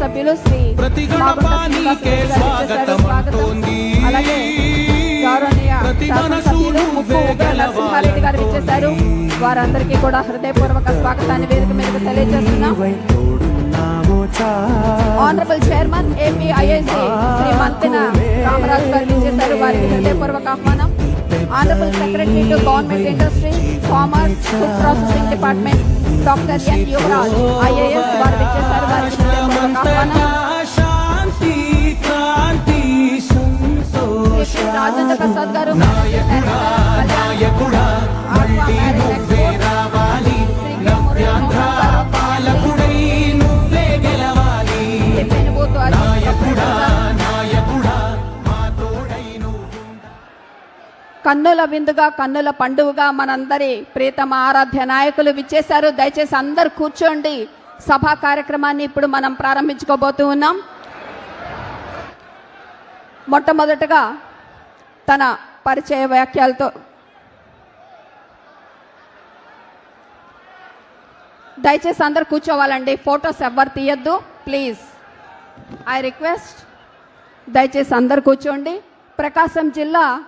సభ్యులు శ్రీ. అలాగే గౌరవనీయ శాసనసభ్యులు ముప్పు నరసింహారెడ్డి గారు ఇచ్చేశారు వారందరికీ కూడా హృదయపూర్వక స్వాగతాన్ని వేదిక మీదకు తెలియజేస్తున్నాం. Honourable chairman APIIC Shri Mantena Ramaraju గారు ఇచ్చేశారు వారికి హృదయపూర్వక ఆహ్వానం. Honourable secretary to government industries commerce food processing department doctor N Yuvaraj IAS వారు ఇచ్చేశారు వారికి శాంతి రాజేంద్ర ప్రసాద్ గారు నాయకుడా మళ్ళీ నువ్వే రావాలి నవ్యాంధ్ర పాలకుడై నువ్వే గెలవాలి నాయకుడా నాయకుడా మా తోడై నువ్వు కన్నుల విందుగా కన్నుల పండుగగా మనందరి ప్రీతమ ఆరాధ్య నాయకులు విచ్చేశారు. దయచేసి అందరు కూర్చోండి. సభా కార్యక్రమాన్ని ఇప్పుడు మనం ప్రారంభించుకోబోతూ ఉన్నాం. మొట్టమొదటగా తన పరిచయ వ్యాఖ్యలతో దయచేసి అందరు కూర్చోవాలండి. ఫొటోస్ ఎవరు తీయద్దు. ప్లీజ్. ఐ రిక్వెస్ట్ దయచేసి అందరు కూర్చోండి. ప్రకాశం జిల్లా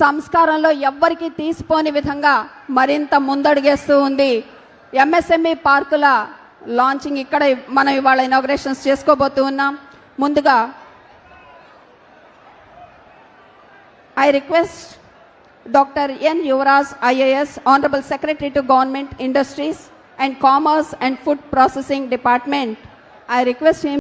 సంస్కారంలో ఎవ్వరికి తీసిపోని విధంగా మరింత ముందడుగేస్తూ ఉంది. ఎంఎస్ఎంఈ పార్కుల లాంచింగ్ ఇక్కడ మనం ఇవాళ ఇనాగ్రేషన్స్ చేసుకోబోతూ ఉన్నాం ముందుగా I request doctor N Yuvaraj IAS honourable secretary to government industries and commerce and food processing department I request him